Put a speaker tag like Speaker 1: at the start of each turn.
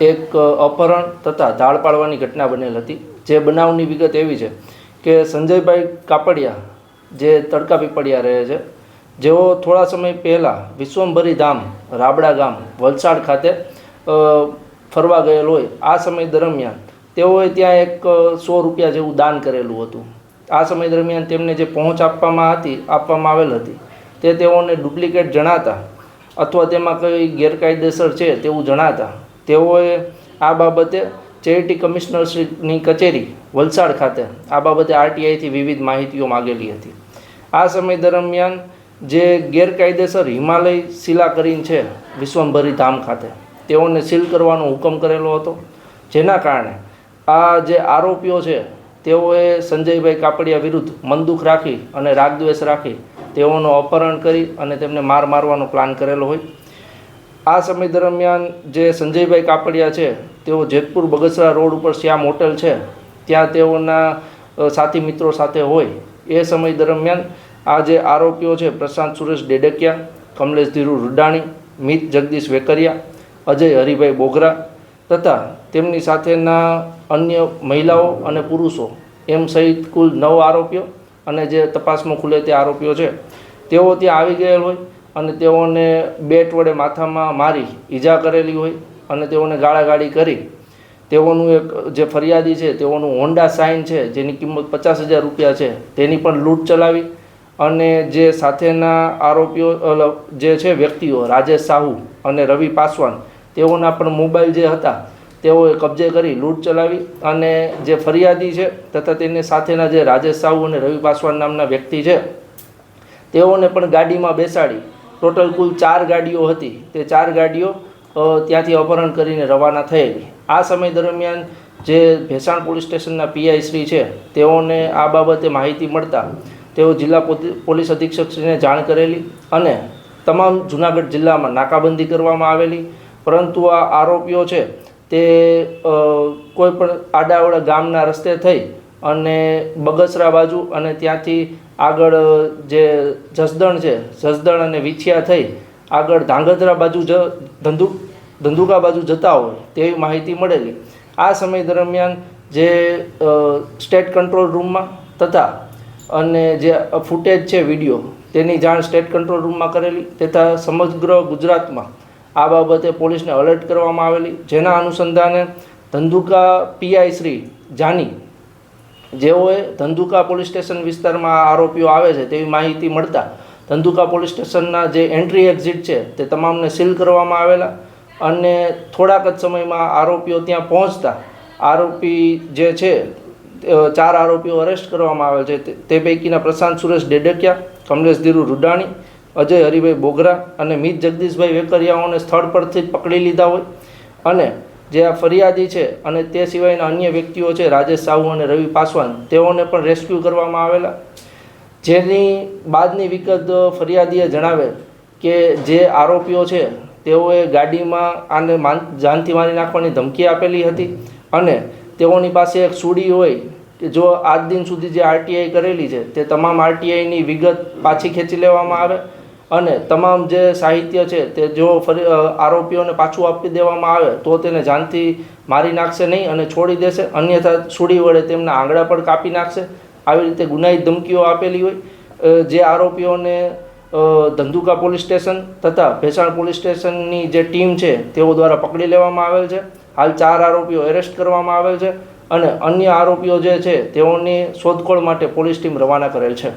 Speaker 1: એક અપહરણ તથા ધાળ પાડવાની ઘટના બનેલ હતી. જે બનાવની વિગત એવી છે કે સંજયભાઈ કાપડિયા જે તડકા પીપળિયા રહે છે, જેઓ થોડા સમય પહેલાં વિશ્વંભરી ધામ, રાબડા ગામ, વલસાડ ખાતે ફરવા ગયેલ હોય. આ સમય દરમિયાન તેઓએ ત્યાં એક સો રૂપિયા જેવું દાન કરેલું હતું. આ સમય દરમિયાન તેમને જે પહોંચ આપવામાં હતી, આપવામાં આવેલ હતી, તે તેઓને ડુપ્લિકેટ જણાતા અથવા તેમાં કંઈ ગેરકાયદેસર છે તેવું જણાતા તેઓએ આ બાબતે ચેરિટી કમિશનરશ્રીની કચેરી, વલસાડ ખાતે, આ બાબતે આરટીઆઈથી વિવિધ માહિતીઓ માગેલી હતી. આ સમય દરમિયાન જે ગેરકાયદેસર હિમાલય શિલા કરીને છે, વિશ્વંભરી ધામ ખાતે, તેઓને સીલ કરવાનો હુકમ કરેલો હતો. જેના કારણે આ જે આરોપીઓ છે, તેઓએ સંજયભાઈ કાપડિયા વિરુદ્ધ મનદુખ રાખી અને રાગદ્વેષ રાખી તેઓનું અપહરણ કરી અને તેમને માર મારવાનો પ્લાન કરેલો હોય. આ સમય દરમિયાન જે સંજયભાઈ કાપડિયા છે, તેઓ જેતપુર બગસરા રોડ ઉપર શ્યામ હોટલ છે, ત્યાં તેઓના સાથી મિત્રો સાથે હોય. એ સમય દરમિયાન આ જે આરોપીઓ છે, પ્રશાંત સુરેશ ડેડકિયા કમલેશ ધીરુ રૂડાણી, મિત જગદીશ વેકરિયા, અજય હરિભાઈ બોગરા તથા તેમની સાથેના અન્ય મહિલાઓ અને પુરુષો, એમ સહિત કુલ નવ આરોપીઓ અને જે તપાસમાં ખુલે તે આરોપીઓ છે, તેઓ ત્યાં આવી ગયેલ હોય. અને તેઓને બેટ વડે માથામાં મારી ઈજા કરેલી હોય અને તેઓને ગાળાગાળી કરી, તેઓનું એક જે ફરિયાદી છે, તેઓનું હોન્ડા સાઇન છે, જેની કિંમત પચાસ હજાર રૂપિયા છે, તેની પણ લૂંટ ચલાવી અને જે સાથેના આરોપીઓ જે છે વ્યક્તિઓ, રાજેશ સાહુ અને રવિ પાસવાન, તેઓના પણ મોબાઈલ જે હતા, તેઓએ કબજે કરી લૂંટ ચલાવી અને જે ફરિયાદી છે તથા તેની સાથેના જે રાજેશ સાહુ અને રવિ પાસવાન નામના વ્યક્તિ છે, તેઓને પણ ગાડીમાં બેસાડી ટોટલ કુલ ચાર ગાડીઓ હતી. તે ચાર ગાડીઓ ત્યાંથી અપહરણ કરીને રવાના થયેલી. આ સમય દરમિયાન જે ભેસાણ પોલીસ સ્ટેશનના પીઆઈ શ્રી છે, તેઓને આ બાબતે માહિતી મળતા તેઓ જિલ્લા પોલીસ અધિક્ષકશ્રીને જાણ કરેલી અને તમામ જુનાગઢ જિલ્લામાં નાકાબંધી કરવામાં આવેલી. પરંતુ આ આરોપીઓ છે, તે કોઈ પણ આડાવડા ગામના રસ્તે થઈ અને બગસરા બાજુ અને ત્યાંથી આગળ જે જસદણ છે, જસદણ અને વિછિયા થઈ આગળ ધાંગધ્રા બાજુ જ, ધંધુ, ધંધુકા બાજુ જતા હોય તેવી માહિતી મળેલી. આ સમય દરમિયાન જે સ્ટેટ કંટ્રોલ રૂમમાં તથા અને જે ફૂટેજ છે વીડિયો તેની જાણ સ્ટેટ કંટ્રોલ રૂમમાં કરેલી તથા સમગ્ર ગુજરાતમાં આ બાબતે પોલીસને અલર્ટ કરવામાં આવેલી. જેના અનુસંધાને ધંધુકા પીઆઈ શ્રી જાની જેઓએ ધંધુકા પોલીસ સ્ટેશન વિસ્તારમાં આરોપીઓ આવે છે તેવી માહિતી મળતા ધંધુકા પોલીસ સ્ટેશનના જે એન્ટ્રી એક્ઝિટ છે તે તમામને સીલ કરવામાં આવેલા અને થોડાક જ સમયમાં આરોપીઓ ત્યાં પહોંચતા. આરોપી જે છે ચાર આરોપીઓ અરેસ્ટ કરવામાં આવેલ છે. તે- તે પૈકીના પ્રશાંત સુરેશ ડેડકિયા કમલેશ ધીરુ રૂડાણી, અજય હરિભાઈ બોગરા અને મિત જગદીશભાઈ વેકરિયાઓને સ્થળ પરથી જ પકડી લીધા હોય. અને જે આ ફરિયાદી છે અને તે સિવાયના અન્ય વ્યક્તિઓ છે, રાજેશ સાહુ અને રવિ પાસવાન, તેઓને પણ રેસ્ક્યુ કરવામાં આવેલા. જેની બાદની વિગત ફરિયાદીએ જણાવેલ કે જે આરોપીઓ છે, તેઓએ ગાડીમાં આને માન, જાનથી મારી નાખવાની ધમકી આપેલી હતી અને તેઓની પાસે એક સુડી હોય કે જો આજ દિન સુધી જે આરટીઆઈ કરેલી છે, તે તમામ આરટીઆઈની વિગત પાછી ખેંચી લેવામાં આવે. અને તમામ જે સાહિત્ય છે તે જો ફરી આરોપીઓને પાછું આપી દેવામાં આવે, તો તેને જાનથી મારી નાખશે નહીં અને છોડી દેશે. અન્યથા છૂડી વડે તેમના આંગળા પણ કાપી નાખશે. આવી રીતે ગુનાહિત ધમકીઓ આપેલી હોય. જે આરોપીઓને ધંધુકા પોલીસ સ્ટેશન તથા ભેસાણ પોલીસ સ્ટેશનની જે ટીમ છે, તેઓ દ્વારા પકડી લેવામાં આવેલ છે. હાલ ચાર આરોપીઓ એરેસ્ટ કરવામાં આવેલ છે અને અન્ય આરોપીઓ જે છે, તેઓની શોધખોળ માટે પોલીસ ટીમ રવાના કરેલ છે.